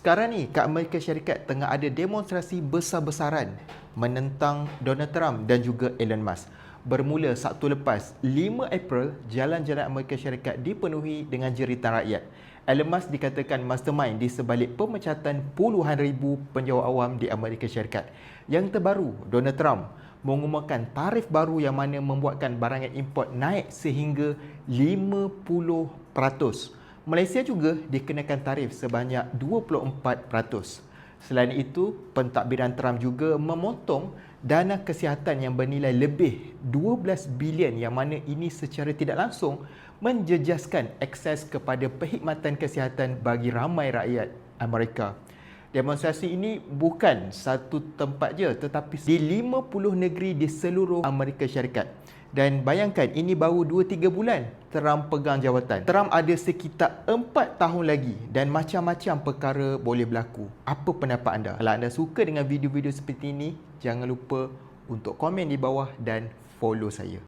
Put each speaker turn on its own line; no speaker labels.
Sekarang ni kat Amerika Syarikat tengah ada demonstrasi besar-besaran menentang Donald Trump dan juga Elon Musk. Bermula Sabtu lepas, 5 April, jalan-jalan Amerika Syarikat dipenuhi dengan jeritan rakyat. Elon Musk dikatakan mastermind di sebalik pemecatan puluhan ribu penjawat awam di Amerika Syarikat. Yang terbaru, Donald Trump mengumumkan tarif baru yang mana membuatkan barangan import naik sehingga 50%. Malaysia juga dikenakan tarif sebanyak 24%. Selain itu, pentadbiran Trump juga memotong dana kesihatan yang bernilai lebih 12 bilion yang mana ini secara tidak langsung menjejaskan akses kepada perkhidmatan kesihatan bagi ramai rakyat Amerika. Demonstrasi ini bukan satu tempat je tetapi di 50 negeri di seluruh Amerika Syarikat. Dan bayangkan ini baru 2-3 bulan Trump pegang jawatan. Trump ada sekitar 4 tahun lagi dan macam-macam perkara boleh berlaku. Apa pendapat anda? Kalau anda suka dengan video-video seperti ini, jangan lupa untuk komen di bawah dan follow saya.